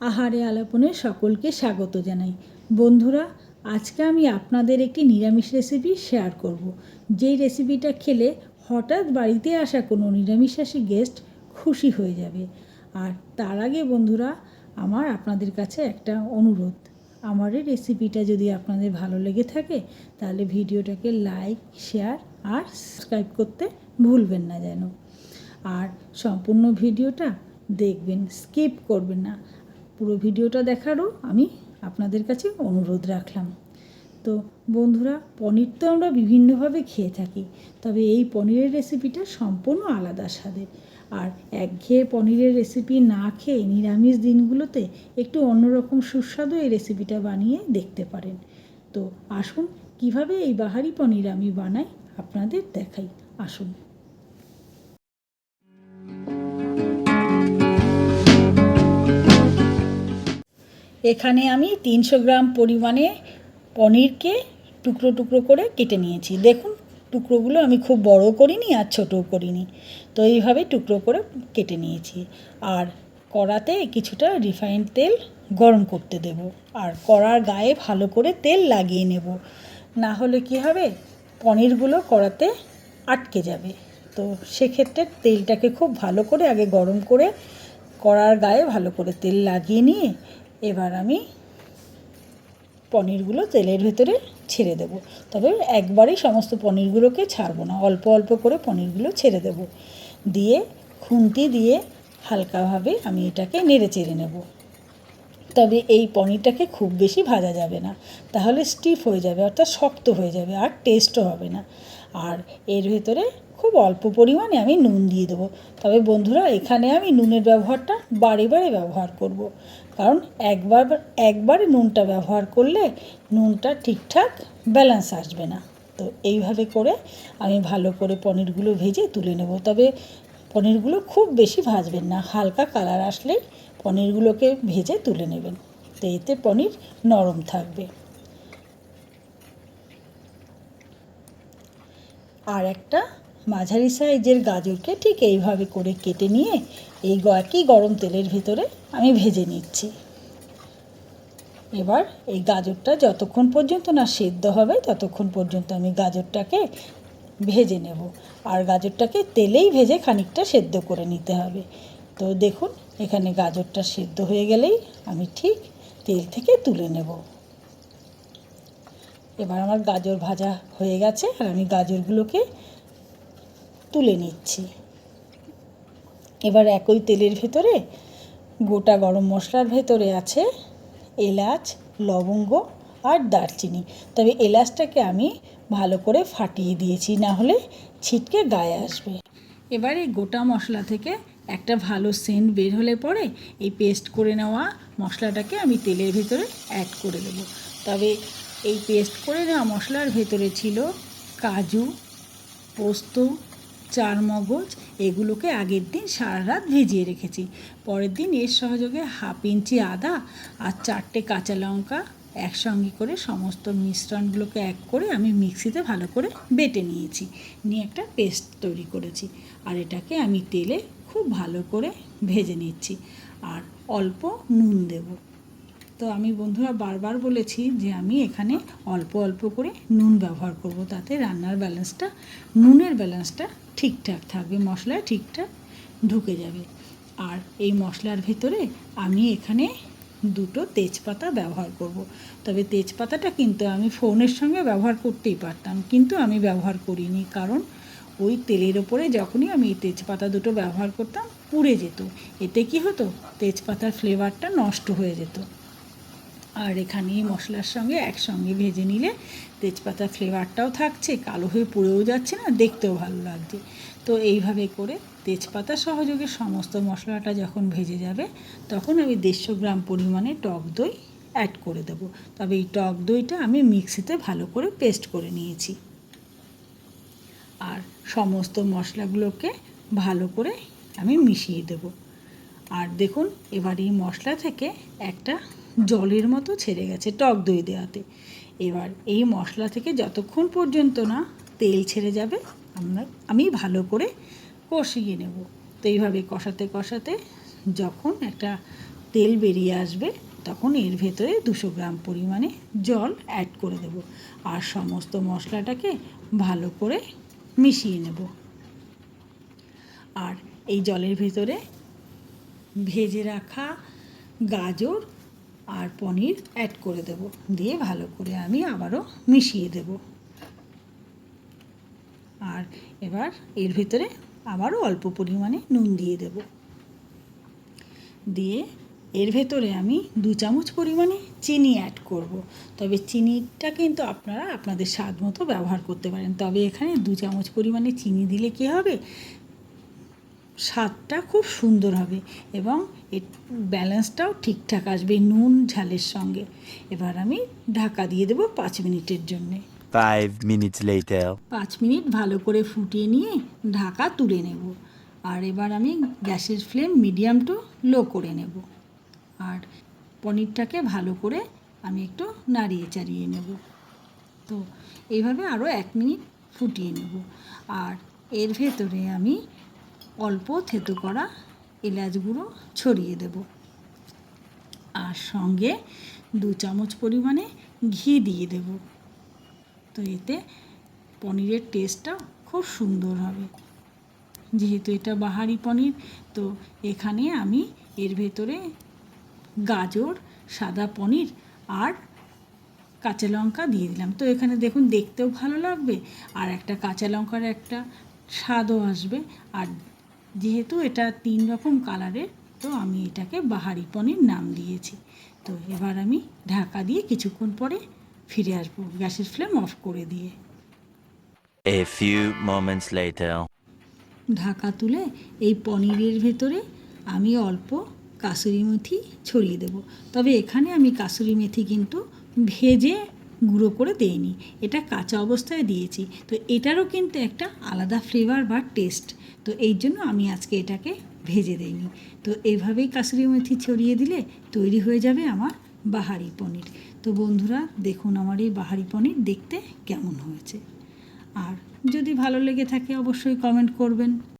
আহারে আলাপনে সকলকে স্বাগত জানাই। বন্ধুরা, আজকে আমি আপনাদের একটি নিরামিষ রেসিপি শেয়ার করব। যেই রেসিপিটা খেলে হঠাৎ বাড়িতে আসা কোনো নিরামিষাসী গেস্ট খুশি হয়ে যাবে। আর তার আগে বন্ধুরা, আমার আপনাদের কাছে একটা অনুরোধ। আমার এই রেসিপিটা যদি আপনাদের ভালো লেগে থাকে, তাহলে ভিডিওটাকে লাইক শেয়ার আর সাবস্ক্রাইব করতে ভুলবেন না যেন। আর সম্পূর্ণ ভিডিওটা দেখবেন স্কিপ করবেন না। পুরো ভিডিওটা দেখারও আমি আপনাদের কাছে অনুরোধ রাখলাম। তো বন্ধুরা, পনির তো আমরা বিভিন্নভাবে খেয়ে থাকি, তবে এই পনিরের রেসিপিটা সম্পূর্ণ আলাদা স্বাদের। আর একঘেয়ে পনিরের রেসিপি না খেয়ে নিরামিষ দিনগুলোতে একটু অন্যরকম সুস্বাদু এই রেসিপিটা বানিয়ে দেখতে পারেন। তো আসুন, কীভাবে এই বাহারি পনির আমি বানাই আপনাদের দেখাই। আসুন। এখানে আমি তিনশো গ্রাম পরিমাণে পনিরকে টুকরো টুকরো করে কেটে নিয়েছি। দেখুন, টুকরোগুলো আমি খুব বড় করিনি আর ছোটও করিনি। তো এইভাবে টুকরো করে কেটে নিয়েছি। আর কড়াতে কিছুটা রিফাইন্ড তেল গরম করতে দেব। আর কড়ার গায়ে ভালো করে তেল লাগিয়ে নেব। না হলে কি হবে? পনিরগুলো কড়াতে আটকে যাবে। তো সেক্ষেত্রে তেলটাকে খুব ভালো করে আগে গরম করে কড়ার গায়ে ভালো করে তেল লাগিয়ে নিয়ে এবার আমি পনিরগুলো তেলের ভেতরে ছেড়ে দেব। তবে একবারেই সমস্ত পনিরগুলোকে ছাড়বো না। অল্প অল্প করে পনিরগুলো ছেড়ে দেব। দিয়ে খুন্তি দিয়ে হালকাভাবে আমি এটাকে নেড়ে চেড়ে নেব। তবে এই পনিরটাকে খুব বেশি ভাজা যাবে না। তাহলে স্টিফ হয়ে যাবে, অর্থাৎ শক্ত হয়ে যাবে আর টেস্টও হবে না। আর এর ভেতরে খুব অল্প পরিমাণে আমি নুন দিয়ে দেবো। তবে বন্ধুরা, এখানে আমি নুনের ব্যবহারটা বারে বারে ব্যবহার করব। কারণ একবার একবার নুনটা ব্যবহার করলে নুনটা ঠিকঠাক ব্যালেন্স আসবে না। তো এইভাবে করে আমি ভালো করে পনিরগুলো ভেজে তুলে নেব। তবে পনিরগুলো খুব বেশি ভাজবেন না, হালকা কালার আসলেই পনিরগুলোকে ভেজে তুলে নেবেন। তো এতে পনির নরম থাকবে। আর একটা মাঝারি সাইজের গাজরকে ঠিক এইভাবে করে কেটে নিয়ে এই একই গরম তেলের ভিতরে আমি ভেজে নিচ্ছি। এবার এই গাজরটা যতক্ষণ পর্যন্ত না সেদ্ধ হবে, ততক্ষণ পর্যন্ত আমি গাজরটাকে ভেজে নেব। আর গাজরটাকে তেলেই ভেজে খানিকটা সেদ্ধ করে নিতে হবে। তো দেখুন, এখানে গাজরটা সেদ্ধ হয়ে গেলেই আমি ঠিক তেল থেকে তুলে নেব। এবার আমার গাজর ভাজা হয়ে গেছে, আর আমি গাজরগুলোকে তুলে নিচ্ছি। এবার একই তেলের ভেতরে গোটা গরম মশলার ভেতরে আছে এলাচ, লবঙ্গ আর দারচিনি। তবে এলাচটাকে আমি ভালো করে ফাটিয়ে দিয়েছি, না হলে ছিটকে গায়ে আসবে। এবার এই গোটা মশলা থেকে একটা ভালো সেন্ট বের হলে পরে এই পেস্ট করে নেওয়া মশলাটাকে আমি তেলের ভেতরে অ্যাড করে দেবো। তবে এই পেস্ট করে নেওয়া মশলার ভেতরে ছিল কাজু, পোস্ত চার মগজ, এগুলোকে আগের দিন সারা রাত ভিজিয়ে রেখেছি। পরের দিন এর সহযোগে হাফ ইঞ্চি আদা আর চারটে কাঁচা লঙ্কা একসঙ্গে করে সমস্ত মিশ্রণগুলোকে এক করে আমি মিক্সিতে ভালো করে বেটে নিয়েছি। নিয়ে একটা পেস্ট তৈরি করেছি আর এটাকে আমি তেলে খুব ভালো করে ভেজে নিচ্ছি আর অল্প নুন দেব। তো আমি বন্ধুরা বারবার বলেছি যে আমি এখানে অল্প অল্প করে নুন ব্যবহার করব, তাতে রান্নার ব্যালেন্সটা নুনের ব্যালেন্সটা ঠিকঠাক থাকবে, মশলা ঠিকঠাক ঢুকে যাবে। আর এই মশলার ভেতরে আমি এখানে দুটো তেজপাতা ব্যবহার করব। তবে তেজপাতাটা কিন্তু আমি ফোনের সঙ্গে ব্যবহার করতেই পারতাম, কিন্তু আমি ব্যবহার করিনি। কারণ ওই তেলের ওপরে যখনই আমি এই তেজপাতা দুটো ব্যবহার করতাম, পুড়ে যেত। এতে কি হতো? তেজপাতার ফ্লেভারটা নষ্ট হয়ে যেত। আর এখানে মশলার সঙ্গে একসঙ্গে ভেজে নিলে তেজপাতার ফ্লেভারটাও থাকছে, কালো হয়ে পুড়েও যাচ্ছে না, দেখতেও ভালো লাগছে। তো এইভাবে করে তেজপাতা সহযোগে সমস্ত মশলাটা যখন ভেজে যাবে, তখন আমি দেড়শো গ্রাম পরিমাণে টক দই অ্যাড করে দেব। তবে এই টক দইটা আমি মিক্সিতে ভালো করে পেস্ট করে নিয়েছি। আর সমস্ত মশলাগুলোকে ভালো করে আমি মিশিয়ে দেব। আর দেখুন, এবার এই মশলা থেকে একটা জলের মতো ছেড়ে গেছে টক দই দেওয়াতে। এবার এই মশলা থেকে যতক্ষণ পর্যন্ত না তেল ছেড়ে যাবে, আমরা, আমি ভালো করে কষিয়ে নেব। তো এইভাবে কষাতে কষাতে যখন একটা তেল বেরিয়ে আসবে, তখন এর ভেতরে দুশো গ্রাম পরিমাণে জল অ্যাড করে দেব আর সমস্ত মশলাটাকে ভালো করে মিশিয়ে নেব। আর এই জলের ভেতরে ভেজে রাখা গাজর আর পনির অ্যাড করে দেব। দিয়ে ভালো করে আমি আবারও মিশিয়ে দেব। আর এবার এর ভেতরে আবারও অল্প পরিমাণে নুন দিয়ে দেব। দিয়ে এর ভেতরে আমি দু চামচ পরিমাণে চিনি অ্যাড করব। তবে চিনিটা কিন্তু আপনারা আপনাদের স্বাদ মতো ব্যবহার করতে পারেন। তবে এখানে দু চামচ পরিমাণে চিনি দিলে কী হবে? স্বাদটা খুব সুন্দর হবে এবং এর ব্যালেন্সটাও ঠিকঠাক আসবে নুন ঝালের সঙ্গে। এবার আমি ঢাকা দিয়ে দেবো পাঁচ মিনিটের জন্যে. পাঁচ মিনিট ভালো করে ফুটিয়ে নিয়ে ঢাকা তুলে নেব। আর এবার আমি গ্যাসের ফ্লেম মিডিয়াম টু লো করে নেব। আর পনিরটাকে ভালো করে আমি একটু নাড়িয়ে চাড়িয়ে নেব। তো এইভাবে আরও এক মিনিট ফুটিয়ে নেব। আর এর ভেতরে আমি অল্প থেতো করা এলাচ গুঁড়ো ছড়িয়ে দেব। আর সঙ্গে দু চামচ পরিমাণে ঘি দিয়ে দেবো। তো এতে পনিরের টেস্টটা খুব সুন্দর হবে। যেহেতু এটা বাহারি পনির, তো এখানে আমি এর ভেতরে গাজর, সাদা পনির আর কাঁচা লঙ্কা দিয়ে দিলাম। তো এখানে দেখুন, দেখতেও ভালো লাগবে আর একটা কাঁচা লঙ্কার একটা স্বাদও আসবে। আর যেহেতু এটা তিন রকম কালারের তো আমি এটাকে বাহারি পনির নাম দিয়েছি। তো এবার আমি ঢাকা দিয়ে কিছুক্ষণ পরে ফিরে আসব গ্যাসের ফ্লেম অফ করে দিয়ে। A few moments later. Dhaka তুলে এই পনিরের ভেতরে আমি অল্প কাসুরি মেথি ছড়িয়ে দেব। তবে এখানে আমি কাসুরি মেথি কিন্তু ভেজে গুঁড়ো করে দেইনি এটা কাঁচা অবস্থায় দিয়েছি। তো এটারও কিন্তু একটা আলাদা ফ্লেভার বা টেস্ট তো এই জন্য আমি আজকে এটাকে ভেজে দেইনি। তো এভাবেই কাসুরি মেথি ছড়িয়ে দিলে তৈরি হয়ে যাবে আমার বাহারি পনির। তো বন্ধুরা, দেখুন আমার এই বাহারি পনির দেখতে কেমন হয়েছে। আর যদি ভালো লেগে থাকে, অবশ্যই কমেন্ট করবেন।